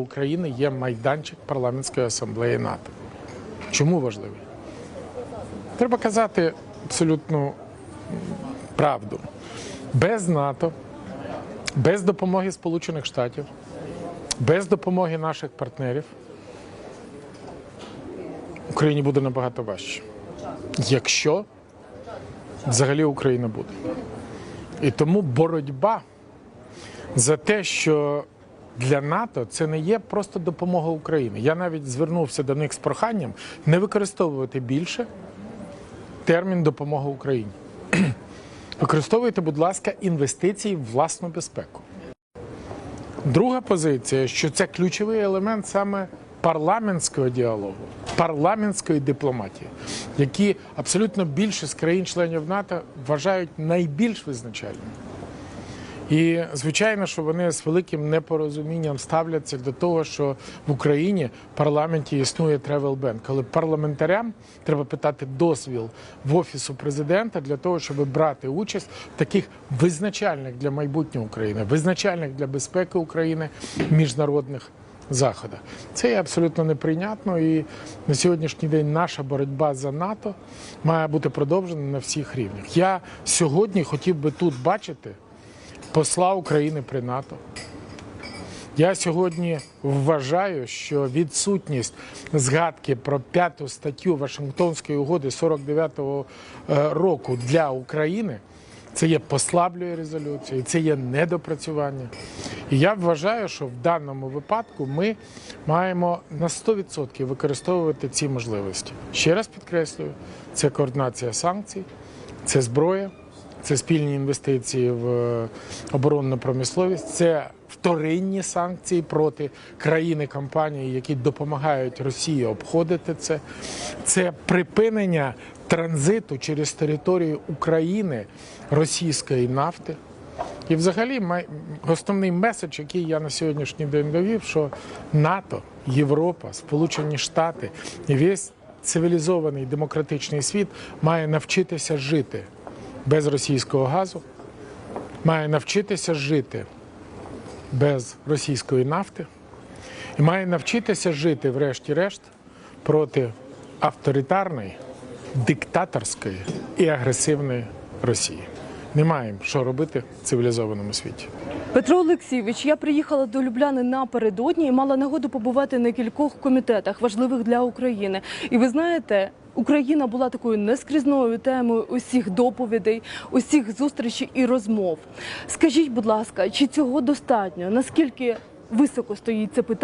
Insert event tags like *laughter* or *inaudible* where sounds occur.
України є майданчик парламентської асамблеї НАТО. Чому важливий? Треба казати абсолютну правду. Без НАТО, без допомоги Сполучених Штатів, без допомоги наших партнерів Україні буде набагато важче. Якщо взагалі Україна буде. І тому боротьба за те, що для НАТО це не є просто допомога Україні. Я навіть звернувся до них з проханням не використовувати більше термін допомога Україні. *clears throat* Використовуйте, будь ласка, інвестиції в власну безпеку. Друга позиція, що це ключовий елемент саме парламентського діалогу, парламентської дипломатії, які абсолютно більшість країн-членів НАТО вважають найбільш визначальними. І звичайно, що вони з великим непорозумінням ставляться до того, що в Україні в парламенті існує ban, коли парламентарям треба питати дозвіл в офісу президента для того, щоб брати участь в таких визначальних для майбутнього України, визначальних для безпеки України міжнародних заходах. Це є абсолютно неприйнятно, і на сьогоднішній день наша боротьба за НАТО має бути продовжена на всіх рівнях. Я сьогодні хотів би тут бачити посла України при НАТО. Я сьогодні вважаю, що відсутність згадки про п'яту статтю Вашингтонської угоди 49-го е, року для України це є послаблює резолюцію, це є недопрацювання. І я вважаю, що в даному випадку ми маємо на 100% використовувати ці можливості. Ще раз підкреслюю, це координація санкцій, це зброя, це спільні інвестиції в е, оборонну промисловість, це вторинні санкції проти країни компаній, які допомагають Росії обходити це, це припинення транзиту через територію України російської нафти. І взагалі основний меседж, який я на сьогоднішній день довів, що НАТО, Європа, Сполучені Штати і весь цивілізований демократичний світ має навчитися жити без російського газу, має навчитися жити без російської нафти і має навчитися жити, врешті-решт, проти авторитарної, диктаторської і агресивної Росії. Не маємо що робити в цивілізованому світі. Петро Олексійович, я приїхала до Любляни напередодні і мала нагоду побувати на кількох комітетах, важливих для України. І ви знаєте, Україна була такою нескрізною темою усіх доповідей, усіх зустрічей і розмов. Скажіть, будь ласка, чи цього достатньо? Наскільки високо стоїть це питання?